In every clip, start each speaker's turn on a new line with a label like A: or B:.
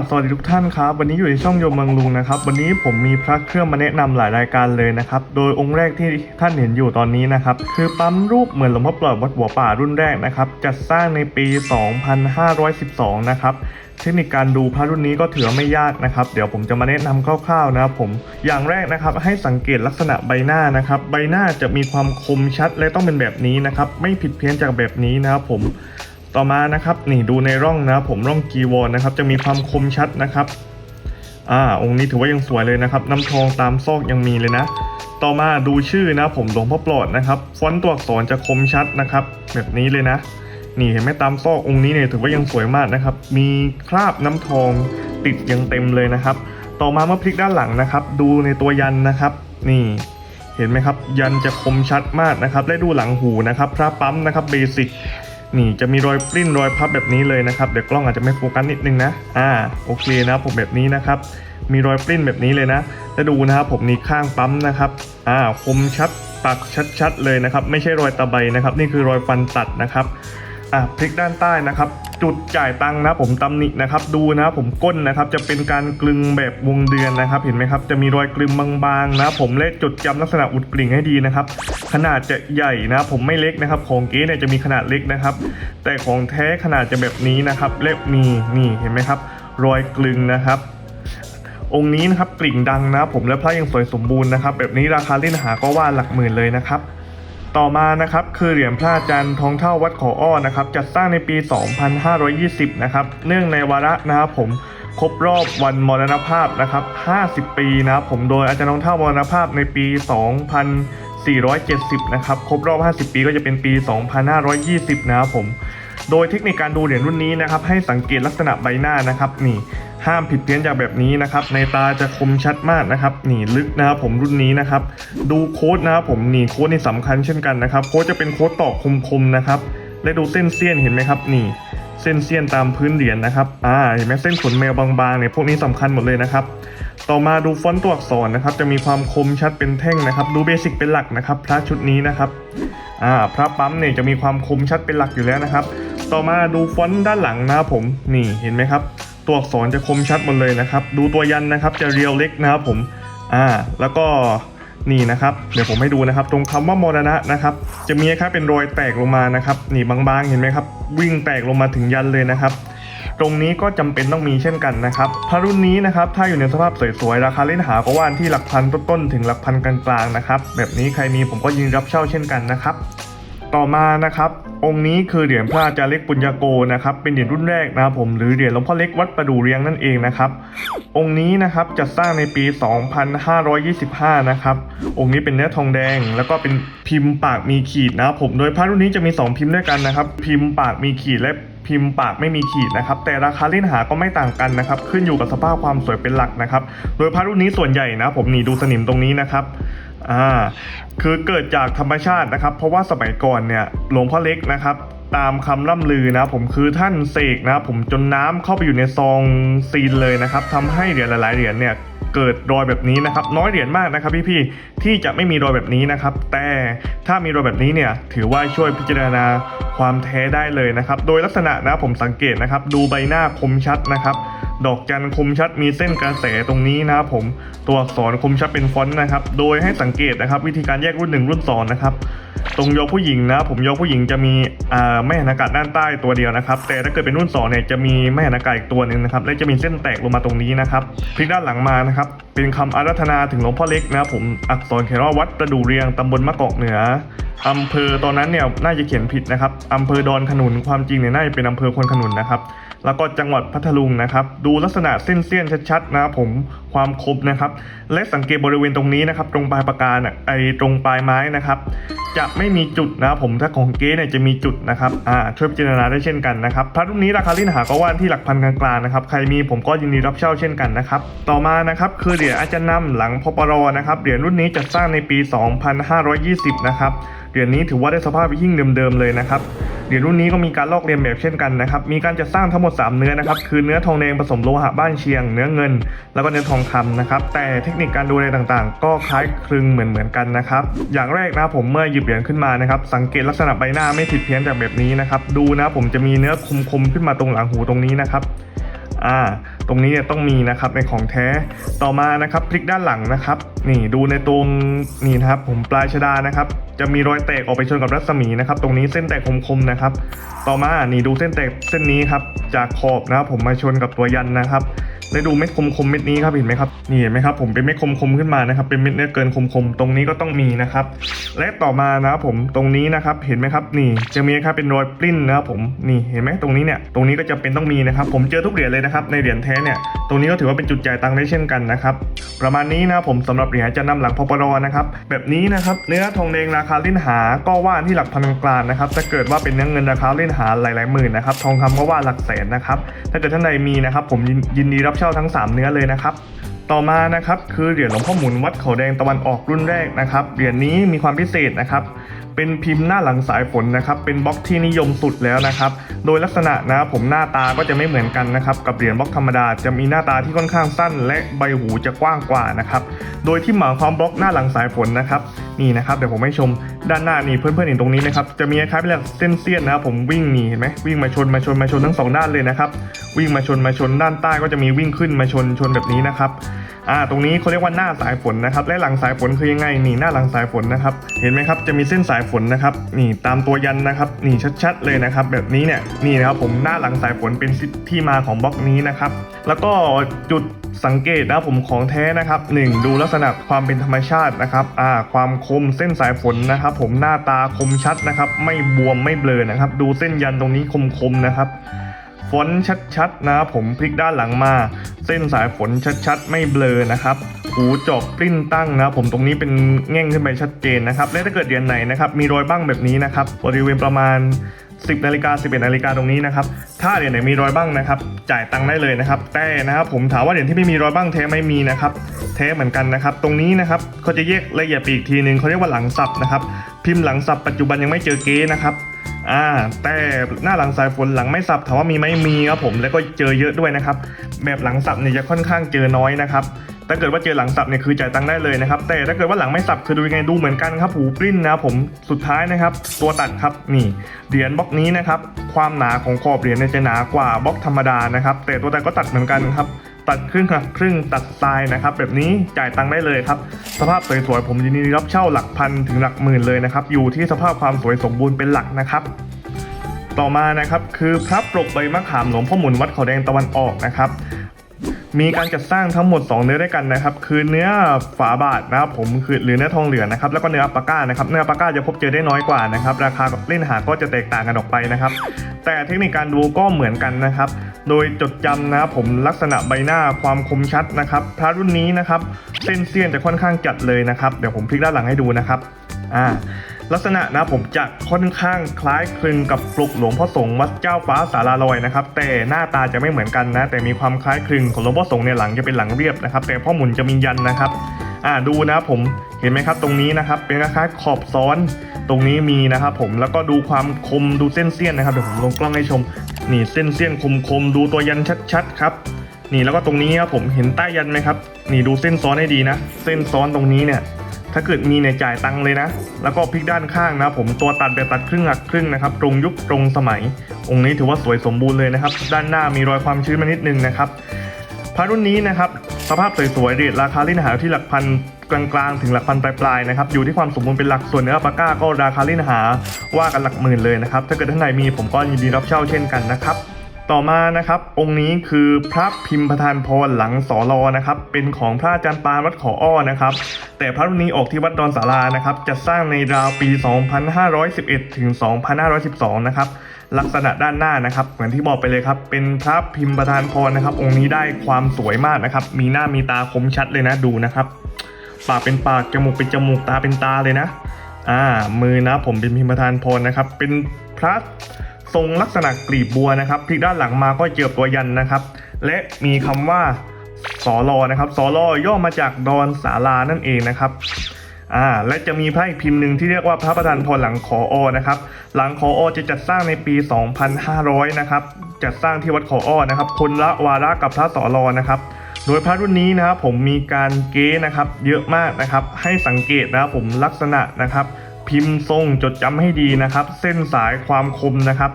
A: าบสวัสดีทุกท่านครับ วันนี้อยู่ในช่องโยมเมืองลุงนะครับ วันนี้ผมมีพระเครื่องมาแนะนำหลายรายการเลยนะครับ โดยองค์แรกที่ท่านเห็นอยู่ตอนนี้นะครับ คือปั๊มรูปเหมือนหลวงพ่อปลอดวัดหัวป่ารุ่นแรกนะครับ จัดสร้างในปี 2512 นะครับ เทคนิคการดูพระรุ่นนี้ก็ถือไม่ยากนะครับ เดี๋ยวผมจะมาแนะนำคร่าวๆนะครับผม อย่างแรกนะครับ ให้สังเกตลักษณะใบหน้านะครับ ใบหน้าจะมีความคมชัดและต้องเป็นแบบนี้นะครับ ไม่ผิดเพี้ยนจากแบบนี้นะครับผม ต่อมานะครับนี่ดูในร่องนะผมร่องกีวรนะครับจะมีความคมชัดนะครับอ่าองค์นี้ถือว่ายังสวยเลยนะครับน้ำทองตามซอกยังมีเลยนะ ต่อมาดูชื่อนะผมหลวงพ่อปลอดนะครับฟอนต์ตัวอักษรจะคมชัดนะครับ แบบนี้เลยนะ นี่เห็นไหมตามซอกองค์นี้เนี่ยถือว่ายังสวยมากนะครับ มีคราบน้ำทองติดยังเต็มเลยนะครับ ต่อมาเมื่อพลิกด้านหลังนะครับ ดูในตัวยันนะครับ นี่เห็นไหมครับ ยันจะคมชัดมากนะครับ และดูหลังหูนะครับพระปั๊มนะครับเบสิก นี่จะมีรอยปริ้นรอยพับแบบนี้เลยนะครับเดี๋ยวกล้องอาจจะไม่โฟกัสนิดนึงนะอ่าโอเคนะผมแบบนี้นะครับมีรอยปริ้นแบบนี้เลยนะแล้วดูนะครับผมนี่ข้างปั๊มนะครับอ่าคมชัดปักชัดๆเลยนะครับ ไม่ใช่รอยตะไบนะครับ นี่คือรอยฟันตัดนะครับ อะพลิกด้านใต้นะครับ จุดจ่ายตังค์นะผมตำหนินะครับดูนะผมก้นนะครับจะเป็นการกลึงแบบวงเดือนนะครับเห็นไหมครับจะมีรอยกลึงบางๆนะผมเลขจดจำลักษณะอุดกลิ่งให้ดีนะครับขนาดจะใหญ่นะผมไม่เล็กนะครับ ของเก๊เนี่ยจะมีขนาดเล็กนะครับ แต่ของแท้ขนาดจะแบบนี้นะครับเล็บมีนี่เห็นไหมครับ รอยกลึงนะครับองค์นี้นะครับกลิ่งดังนะผมและพระยังสวยสมบูรณ์นะครับแบบนี้ราคาเล่นหาก็ว่าหลักหมื่นเลยนะครับ ต่อมานะครับคือเหรียญพระอาจารย์ทองเท่าวัดขออ้อนะครับจัดสร้างในปี 2520 นะครับเนื่องในวาระนะครับผมครบรอบวันมรณภาพนะครับ 50 ปีนะครับผมโดยอาจารย์ทองเท่ามรณภาพในปี 2470 นะครับครบรอบ 50 ปีก็จะเป็นปี 2520 นะครับผมโดยเทคนิคการดูเหรียญรุ่นนี้นะครับให้สังเกตลักษณะใบหน้านะครับนี่ ห้ามผิดเพี้ยนจากแบบนี้นะครับ ในตาจะคมชัดมากนะครับหนีลึกนะครับผมรุ่นนี้นะครับ ดูโค้ดนะครับผมหนีโค้ดนี่สำคัญเช่นกันนะครับ โค้ดจะเป็นโค้ดตอกคมๆนะครับ และดูเส้นเสี้ยนเห็นไหมครับนี่เส้นเสี้ยนตามพื้นเหรียญนะครับ อ่า เห็นไหมเส้นขนแมวบางๆเนี่ยพวกนี้สำคัญหมดเลยนะครับ ต่อมาดูฟอนต์ตัวอักษรนะครับ จะมีความคมชัดเป็นแท่งนะครับ ดูเบสิกเป็นหลักนะครับ พระชุดนี้นะครับ อ่า พระปั๊มเนี่ยจะมีความคมชัดเป็นหลักอยู่แล้วนะครับ ต่อมาดูฟอนต์ด้านหลังนะครับผม นี่ เห็นไหมครับ ตัวอักษรจะคมชัดหมดเลยนะครับ ดูตัวยันนะครับจะเรียวเล็กนะครับผมอ่าแล้วก็นี่นะครับเดี๋ยวผมให้ดูนะครับ ตรงคำว่ามรณะนะครับ จะมีแค่เป็นรอยแตกลงมานะครับ นี่บางๆเห็นไหมครับ วิ่งแตกลงมาถึงยันเลยนะครับ ตรงนี้ก็จำเป็นต้องมีเช่นกันนะครับพระรุ่นนี้นะครับถ้าอยู่ในสภาพสวยๆราคาเล่นหาก็ว่านที่หลักพันต้นๆถึงหลักพันกลางๆนะครับแบบนี้ใครมีผมก็ยินรับเช่าเช่นกันนะครับ ต่อมานะครับองค์นี้คือเหรียญพระอาจารย์เล็กปุญญโกนะครับเป็นเหรียญรุ่นแรกนะครับผมหรือเหรียญหลวงพ่อเล็กวัดประดูเรียงนั่นเองนะครับองค์นี้นะครับจะสร้างในปี 2525 นะครับองค์นี้เป็นเนื้อทองแดง แล้วก็เป็นพิมพ์ปากมีขีดนะครับผมโดยพระรุ่นนี้จะมี 2 พิมพ์ด้วยกันนะครับ พิมพ์ปากมีขีดและพิมพ์ปากไม่มีขีดนะครับ แต่ราคาเล่นหาก็ไม่ต่างกันนะครับ ขึ้นอยู่กับสภาพความสวยเป็นหลักนะครับ โดยพระรุ่นนี้ส่วนใหญ่นะผมนี่ดูสนิมตรงนี้นะครับ อ่าคือเกิดจากธรรมชาตินะครับ เพราะว่าสมัยก่อนเนี่ยหลวงพ่อเล็กนะครับตามคำล่ำลือนะผมคือท่านเสกนะผมจนน้ำเข้าไปอยู่ในซองซีนเลยนะครับทำให้เหรียญหลายๆเหรียญเนี่ยเกิดรอยแบบนี้นะครับ น้อยเหรียญมากนะครับพี่ๆที่จะไม่มีรอยแบบนี้นะครับ แต่ถ้ามีรอยแบบนี้เนี่ยถือว่าช่วยพิจารณาความแท้ได้เลยนะครับ โดยลักษณะนะผมสังเกตนะครับ ดูใบหน้าคมชัดนะครับ ดอกจันคมชัดมีเส้นกระแสตรงนี้นะครับผมตัวอักษรคมชัดเป็นฟอนต์นะครับ โดยให้สังเกตนะครับ วิธีการแยกรุ่นหนึ่งรุ่นสองนะครับตรงยอผู้หญิงนะผมยอผู้หญิงจะมีแม่หันอากาศด้านใต้ตัวเดียวนะครับ แต่ถ้าเกิดเป็นรุ่นสองเนี่ยจะมีแม่หันอากาศอีกตัวหนึ่งนะครับและจะมีเส้นแตกลงมาตรงนี้นะครับพลิกด้านหลังมานะครับเป็นคำอารัธนาถึงหลวงพ่อเล็กนะครับผมอักษรเขียนว่าวัดประดูเรียงตำบลมะกอกเหนืออำเภอตอนนั้นเนี่ยน่าจะเขียนผิดนะครับอำเภอดอนขนุนความจริงเนี่ยน่าจะเป็นอำเภอควนขนุนนะครับ แล้วก็จังหวัดพัทลุงนะครับ ดูลักษณะเส้นเสี้ยนชัดๆนะครับผมความคมนะครับ และสังเกตบริเวณตรงนี้นะครับ ตรงปลายปากกาไอตรงปลายไม้นะครับ จะไม่มีจุดนะครับผมถ้าของเก๊เนี่ยจะมีจุดนะครับอ่าช่วยพิจารณาได้เช่นกันนะครับพระรุ่นนี้ราคาลิ้นหาก็ว่านที่หลักพันกลางๆนะครับใครมีผมก็ยินดีรับเช่าเช่นกันนะครับต่อมานะครับคือเหรียญอาจารย์นำหลังพปรนะครับเหรียญรุ่นนี้จัดสร้างในปี 2520 นะครับเหรียญนี้ถือว่าได้สภาพยิ่งเดิมๆเลยนะครับ เหรียญรุ่นนี้ก็มีการลอกเลียนแบบเช่นกันนะครับ มีการจัดสร้างทั้งหมด 3 เนื้อนะครับ คือเนื้อทองแดงผสมโลหะบ้านเชียง เนื้อเงิน แล้วก็เนื้อทองคำนะครับ แต่เทคนิคการดูแลต่างๆ ก็คล้ายคลึงเหมือนเหมือนๆกันนะครับ อย่างแรกนะผมเมื่อหยิบเหรียญขึ้นมานะครับ สังเกตลักษณะใบหน้าไม่ผิดเพี้ยนจากแบบนี้นะครับ ดูนะผมจะมีเนื้อคมๆขึ้นมาตรงหลังหูตรงนี้นะครับ อ่าตรงนี้เนี่ยต้องมีนะครับในของแท้ต่อมานะครับพลิกด้านหลังนะครับ นี่ดูในตรงนี่นะครับผมปลายชดานะครับ จะมีรอยแตกออกไปชนกับรัศมีนะครับ ตรงนี้เส้นแตกคมๆนะครับ ต่อมานี่ดูเส้นแตกเส้นนี้ครับจากขอบนะครับผมมาชนกับตัวยันนะครับ ได้ดูเม็ดคมๆเม็ดนี้ครับเห็นไหมครับนี่เห็นไหมครับผมเป็นเม็ดคมๆขึ้นมานะครับเป็นเม็ดเนื้อเกินคมๆตรงนี้ก็ต้องมีนะครับและต่อมานะครับผมตรงนี้นะครับเห็นไหมครับนี่จะมีครับเป็นรอยปลิ้นนะครับผมนี่เห็นไหมตรงนี้เนี่ยตรงนี้ก็จะเป็นต้องมีนะครับผมเจอทุกเหรียญเลยนะครับในเหรียญแท้เนี่ยตรงนี้ก็ถือว่าเป็นจุดจ่ายตังค์ได้เช่นกันนะครับประมาณนี้นะครับผมสำหรับเหรียญจะนำหลังพปรนะครับแบบนี้นะครับเนื้อทองแดงราคาเล่นหาก็ว่าที่หลักพันกลางนะครับถ้าเกิดว่าเป็นเนื้อเงินราคาเล่นหาหลายๆหมื่นนะครับทองคำก็ว่าหลักแสนนะครับถ้าเกิดท่านใดมีนะครับผมยินดีรับเช่าทั้งสามเนื้อเลยนะครับต่อมานะครับคือเหรียญหลวงพ่อหมุนวัดเขาแดงตะวันออกรุ่นแรกนะครับเหรียญนี้มีความพิเศษนะครับเป็นพิมพ์หน้าหลังสายฝนนะครับเป็นบล็อกที่นิยมสุดแล้วนะครับโดยลักษณะนะครับผมหน้าตาก็จะไม่เหมือนกันนะครับกับเหรียญบล็อกธรรมดาจะมีหน้าตาที่ค่อนข้างสั้น และใบหูจะกว้างกว่านะครับโดยที่หมายความบล็อกหน้าหลังสายฝนนะครับนี่นะครับเดี๋ยวผมให้ชมด้านหน้านี่เพื่อนๆเห็นตรงนี้ไหมครับจะมีคล้ายๆเป็นแบบเส้นเสี้ยนนะครับผมวิ่งหนีเห็นไหมวิ่งมาชนมาชนมาชนทั้งสองด้านเลยนะครับวิ่งมาชนมาชนด้านใต้ก็จะมีวิ่งขึ้นมาชนชนแบบนี้นะครับอ่าตรงนี้เขาเรียกว่าหน้าสายฝนนะครับและหลังสายฝนคือยังไงนี่หน้าหลังสายฝนนะครับ เห็นไหมครับจะมีเส้นสายฝนนะครับนี่ตามตัวยันนะครับนี่ชัดๆเลยนะครับ แบบนี้เนี่ยนี่นะครับผมหน้าหลังสายฝนเป็นที่มาของบล็อกนี้นะครับแล้วก็จุดสังเกตนะผมของแท้นะครับหนึ่งดูลักษณะความเป็นธรรมชาตินะครับอ่าความคมเส้นสายฝนนะครับ ผมหน้าตาคมชัดนะครับ ไม่บวมไม่เบลอนะครับ ดูเส้นยันตรงนี้คมๆนะครับ ฝนชัดๆนะผมพลิกด้านหลังมา เส้นสายฝนชัดๆ ไม่เบลอนะครับหูจอกปริ้นตั้งนะผมตรงนี้เป็นแง่งขึ้นไปชัดเจนนะครับและถ้าเกิดเดือนไหนนะครับมีรอยบ้างแบบนี้นะครับบริเวณประมาณ 10นาฬิกา11นาฬิกาตรงนี้นะครับถ้าเดือนไหนมีรอยบ้างนะครับ จ่ายตังค์ได้เลยนะครับ แต่นะครับผมถามว่าเดือนที่ไม่มีรอยบ้างแท้ไม่มีนะครับแท้เหมือนกันนะครับ ตรงนี้นะครับเขาจะแยกละเอียดปอีกทีหนึ่งเขาเรียกว่าหลังสับนะครับ พิมพ์หลังสับปัจจุบันยังไม่เจอเก๊นะครับ อ่าแต่หน้าหลังสายฝนหลังไม่สับถามว่ามีไหมมีครับผมแล้วก็เจอเยอะด้วยนะครับ แบบหลังสับเนี่ยจะค่อนข้างเจอน้อยนะครับถ้าเกิดว่าเจอหลังสับเนี่ยคือจ่ายตังค์ได้เลยนะครับ แต่ถ้าเกิดว่าหลังไม่สับคือดูยังไงดูเหมือนกันครับหูปริ้นนะผมสุดท้ายนะครับ ตัวตัดครับนี่เหรียญบล็อกนี้นะครับ ความหนาของขอบเหรียญเนี่ยจะหนากว่าบล็อกธรรมดานะครับ แต่ตัวตัดก็ตัดเหมือนกันครับ ตัดครึ่งหับครึ่งตัดทรายนะครับ แบบนี้จ่ายตังค์ได้เลยครับ สภาพสวยๆผมยินดีรับเช่าหลักพันถึงหลักหมื่นเลยนะครับ อยู่ที่สภาพความสวยสมบูรณ์เป็นหลักนะครับ ต่อมานะครับคือพระปรกใบมะขามหลวงพ่อหมุนวัดเขาแดงตะวันออกนะครับ มีการจัดสร้างทั้งหมด 2 เนื้อด้วยกันนะครับ คือเนื้อฝาบาทนะครับผมคือหรือเนื้อทองเหลืองนะครับแล้วก็เนื้ออัปปาก้านะครับเนื้ออัปปาก้าจะพบเจอได้น้อยกว่านะครับราคาเล่นหาก็จะแตกต่างกันออกไปนะครับ แต่เทคนิคการดูก็เหมือนกันนะครับ โดยจดจำนะครับผมลักษณะใบหน้าความคมชัดนะครับพระรุ่นนี้นะครับเส้นเสี้ยนจะค่อนข้างจัดเลยนะครับ เดี๋ยวผมพลิกด้านหลังให้ดูนะครับอ่า ลักษณะนะผมจะค่อนข้างคล้ายคลึงกับปลุกหลวงพ่อสงฆ์วัดเจ้าฟ้าสาราลอยนะครับแต่หน้าตาจะไม่เหมือนกันนะแต่มีความคล้ายคลึงของหลวงพ่อสงฆ์เนี่ยหลังจะเป็นหลังเรียบนะครับแต่พ่อหมุนจะมียันนะครับอ่าดูนะผมเห็นไหมครับตรงนี้นะครับเป็นคล้ายๆขอบซ้อนตรงนี้มีนะครับผมแล้วก็ดูความคมดูเส้นเสี้ยนนะครับเดี๋ยวผมลงกล้องให้ชมนี่เส้นเสี้ยนคมๆดูตัวยันชัดๆครับนี่แล้วก็ตรงนี้ครับผมเห็นใต้ยันไหมครับนี่ดูเส้นซ้อนให้ดีนะ เส้นซ้อนตรงนี้เนี่ย ถ้าเกิดมีเนี่ยจ่ายตังค์เลยนะ แล้วก็พลิกด้านข้างนะผมตัวตัดแบบตัดครึ่งหักครึ่งนะครับ ตรงยุคตรงสมัย องค์นี้ถือว่าสวยสมบูรณ์เลยนะครับ ด้านหน้ามีรอยความชื้นมานิดนึงนะครับพระรุ่นนี้นะครับสภาพสวยๆเรทราคาเล่นหาที่หลักพันกลางๆ ถึงหลักพันปลายๆนะครับอยู่ที่ความสมบูรณ์เป็นหลักส่วนเนื้อปาก้าก็ราคาเล่นหาว่ากันหลักหมื่นเลยนะครับถ้าเกิดท่านไหนมีผมก็ยินดีรับเช่าเช่นกันนะครับ ต่อมานะครับองค์นี้คือพระพิมพ์ประธานพรหลังสอรอนะครับเป็นของพระอาจารย์ปานวัดขออ้อนะครับแต่พระรุ่นนี้ออกที่วัดดอนสารานะครับจะสร้างในราวปี 2511 ถึง 2512 นะครับลักษณะด้านหน้านะครับเหมือนที่บอกไปเลยครับเป็นพระพิมพ์ประธานพรนะครับ องค์นี้ได้ความสวยมากนะครับ มีหน้ามีตาคมชัดเลยนะดูนะครับปากเป็นปากจมูกเป็นจมูกตาเป็นตาเลยนะอ่ามือนะผมเป็นพิมพ์ประธานพรนะครับ เป็นพระ ทรงลักษณะกลีบบัวนะครับพลิกด้านหลังมาก็เจอตัวยันนะครับ และมีคำว่าสอรอนะครับสอรอย่อมาจากดอนสารานั่นเองนะครับอ่าและจะมีพระอีกพิมพ์หนึ่งที่เรียกว่าพระประธานพรหลังขออนะครับ หลังขออจะจัดสร้างในปี 2500 นะครับจัดสร้างที่วัดขออนะครับ คนละวาระกับพระสอรอนะครับ โดยพระรุ่นนี้นะครับผมมีการเก้นะครับเยอะมากนะครับ ให้สังเกตนะครับผมลักษณะนะครับ พิมพ์ทรงจดจำให้ดีนะครับ เส้นสายความคมนะครับ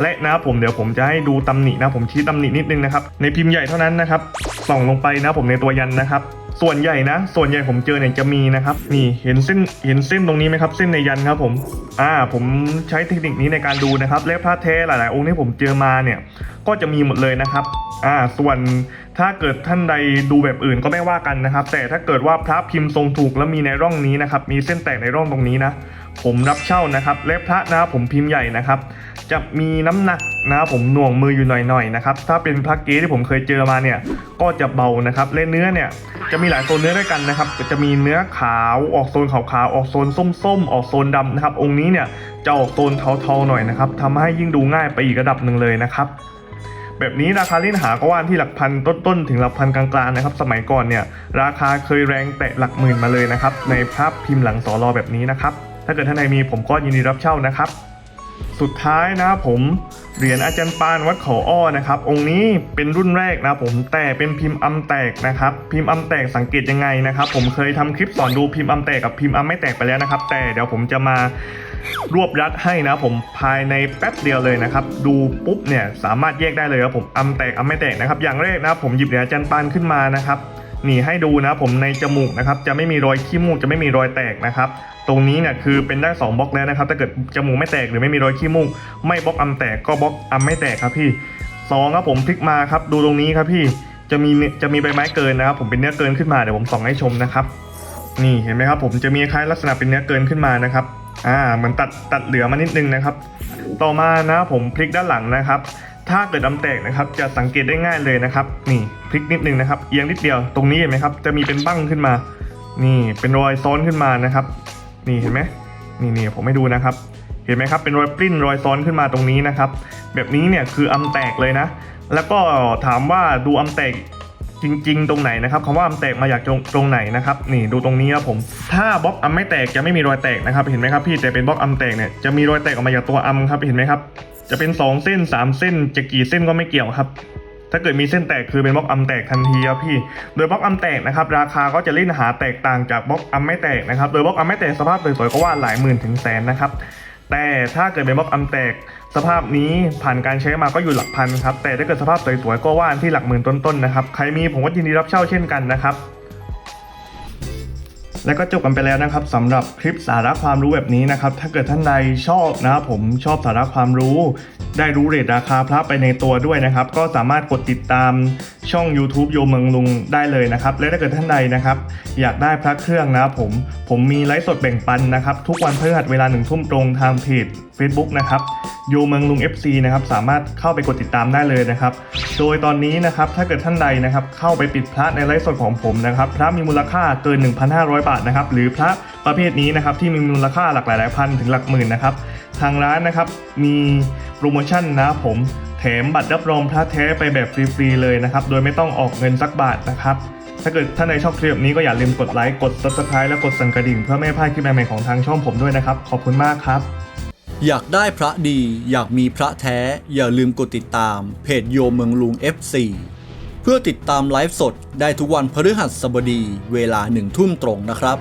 A: และนะครับผมเดี๋ยวผมจะให้ดูตำหนินะผมชี้ตำหนินิดนึงนะครับ ในพิมพ์ใหญ่เท่านั้นนะครับส่องลงไปนะผมในตัวยันนะครับ ส่วนใหญ่นะ ส่วนใหญ่ผมเจอเนี่ยจะมีนะครับนี่เห็นเส้นเห็นเส้นตรงนี้ไหมครับ เส้นในยันครับผมอ่าผมใช้เทคนิคนี้ในการดูนะครับและพระแท้หลายๆองค์ที่ผมเจอมาเนี่ยก็จะมีหมดเลยนะครับอ่าส่วนถ้าเกิดท่านใดดูแบบอื่นก็ไม่ว่ากันนะครับ แต่ถ้าเกิดว่าพระพิมพ์ทรงถูกแล้วมีในร่องนี้นะครับมีเส้นแตกในร่องตรงนี้นะ ผมรับเช่านะครับและพระนะครับผมพิมพ์ใหญ่นะครับ จะมีน้ำหนักนะครับผมหน่วงมืออยู่หน่อยๆนะครับถ้าเป็นพระเก๊ที่ผมเคยเจอมาเนี่ยก็จะเบานะครับและเนื้อเนี่ยจะมีหลายโซนเนื้อด้วยกันนะครับจะมีเนื้อขาวออกโซนขาวๆออกโซนส้มๆ ออกโซนดำนะครับ องค์นี้เนี่ยจะออกโซนเทาๆหน่อยนะครับทำให้ยิ่งดูง่ายไปอีกระดับหนึ่งเลยนะครับแบบนี้ราคาเล่นหาก็ว่าที่หลักพันต้นๆถึงหลักพันกลางๆนะครับ สมัยก่อนเนี่ยราคาเคยแรงแตะหลักหมื่นมาเลยนะครับ ในภาพพิมพ์หลังสอรอแบบนี้นะครับ ถ้าเกิดท่านใดมีผมก็ยินดีรับเช่านะครับ สุดท้ายนะผมเหรียญอาจารย์ปานวัดเขาอ้อนะครับ องค์นี้เป็นรุ่นแรกนะผมแต่เป็นพิมพ์อำแตกนะครับ พิมพ์อำแตกสังเกตยังไงนะครับ ผมเคยทำคลิปสอนดูพิมพ์อำแตกกับพิมพ์อำไม่แตกไปแล้วนะครับ แต่เดี๋ยวผมจะมารวบรัดให้นะผมภายในแป๊บเดียวเลยนะครับ ดูปุ๊บเนี่ยสามารถแยกได้เลยครับผมอำแตกอำไม่แตกนะครับ อย่างแรกนะผมหยิบเหรียญอาจารย์ปานขึ้นมานะครับ นี่ให้ดูนะผมในจมูกนะครับจะไม่มีรอยขี้มูกจะไม่มีรอยแตกนะครับตรงนี้เนี่ยคือเป็นได้2บล็อกแล้วนะครับถ้าเกิดจมูกไม่แตกหรือไม่มีรอยขี้มูก ไม่บล็อกอัมแตกก็บล็อกอัมไม่แตกครับพี่สองครับผมพลิกมาครับดูตรงนี้ครับพี่จะมีจะมีใบไม้เกินนะครับผมเป็นเนื้อเกินขึ้นมาเดี๋ยวผมส่องให้ชมนะครับนี่เห็นไหมครับผมจะมีคล้ายลักษณะเป็นเนื้อเกินขึ้นมานะครับอ่าเหมือนตัดตัดเหลือมานิดนึงนะครับ ต่อมานะผมพลิกด้านหลังนะครับ ถ้าเกิดดำแตกนะครับจะสังเกตได้ง่ายเลยนะครับ นี่พลิกนิดนึงนะครับเอียงนิดเดียวตรงนี้เห็นไหมครับ จะมีเป็นบั้งขึ้นมา นี่เป็นรอยซ้อนขึ้นมานะครับ นี่เห็นไหมนี่นี่ผมให้ดูนะครับ เห็นไหมครับเป็นรอยปริ้นรอยซ้อนขึ้นมาตรงนี้นะครับ แบบนี้เนี่ยคืออำแตกเลยนะ แล้วก็ถามว่าดูอำแตกจริงๆ ตรงไหนนะครับคำว่าอำแตกมาจากตรงตรงไหนนะครับนี่ดูตรงนี้ครับผม ถ้าบล็อกอำไม่แตกจะไม่มีรอยแตกนะครับ เห็นไหมครับพี่แต่เป็นบล็อกอำแตกเนี่ยจะมีรอยแตกออกมาจากตัวอำครับเห็นไหมครับ จะเป็น 2 เส้น 3 เส้นจะกี่เส้นก็ไม่เกี่ยวครับ ถ้าเกิดมีเส้นแตกคือเป็นบล็อกอัมแตกทันทีครับพี่ โดยบล็อกอัมแตกนะครับราคาก็จะเล่นหาแตกต่างจากบล็อกอัมไม่แตกนะครับ โดยบล็อกอัมไม่แตกสภาพสวยๆก็ว่าหลายหมื่นถึงแสนนะครับ แต่ถ้าเกิดเป็นบล็อกอัมแตกสภาพนี้ผ่านการใช้มาก็อยู่หลักพันครับ แต่ถ้าเกิดสภาพสวยๆก็ว่าที่หลักหมื่นต้นๆนะครับ ใครมีผมก็ยินดีรับเช่าเช่นกันนะครับ และก็จบกันไปแล้วนะครับสำหรับคลิปสาระความรู้แบบนี้นะครับ ถ้าเกิดท่านใดชอบนะครับผมชอบสาระความรู้ ได้รู้เรทราคาพระไปในตัวด้วยนะครับ ก็สามารถกดติดตาม ช่อง YouTube โยเมืองลุงได้เลยนะครับ และถ้าเกิดท่านใดนะครับ อยากได้พระเครื่องนะครับผมผมมีไลฟ์สดแบ่งปันนะครับ ทุกวันพฤหัสเวลาหนึ่งทุ่มตรงทางเพจ Facebook นะครับโยเมืองลุง FC นะครับสามารถเข้าไปกดติดตามได้เลยนะครับ โดยตอนนี้นะครับถ้าเกิดท่านใดนะครับเข้าไปปิดพระในไลฟ์สดของผมนะครับพระมีมูลค่าเกิน 1,500 บาทนะครับหรือพระประเภทนี้นะครับที่มีมูลค่าหลักหลายพันถึงหลักหมื่นนะครับทางร้านนะครับมีโปรโมชั่นนะผม มบัตรรับรองพระแท้ไปแบบฟรีๆเลยนะครับ โดยไม่ต้องออกเงินสักบาทนะครับ ถ้าเกิดท่านใดชอบคลิปนี้ก็อย่าลืมกดไลค์ กด subscribe และกดสั่นกระดิ่งเพื่อไม่ให้พลาดคลิปใหม่ๆของทางช่องผมด้วยนะครับ ขอบคุณมากครับ
B: อยากได้พระดี อยากมีพระแท้ อย่าลืมกดติดตาม เพจโยเมืองลุง FC เพื่อติดตามไลฟ์สดได้ทุกวันพฤหัสบดี เวลาหนึ่งทุ่มตรงนะครับ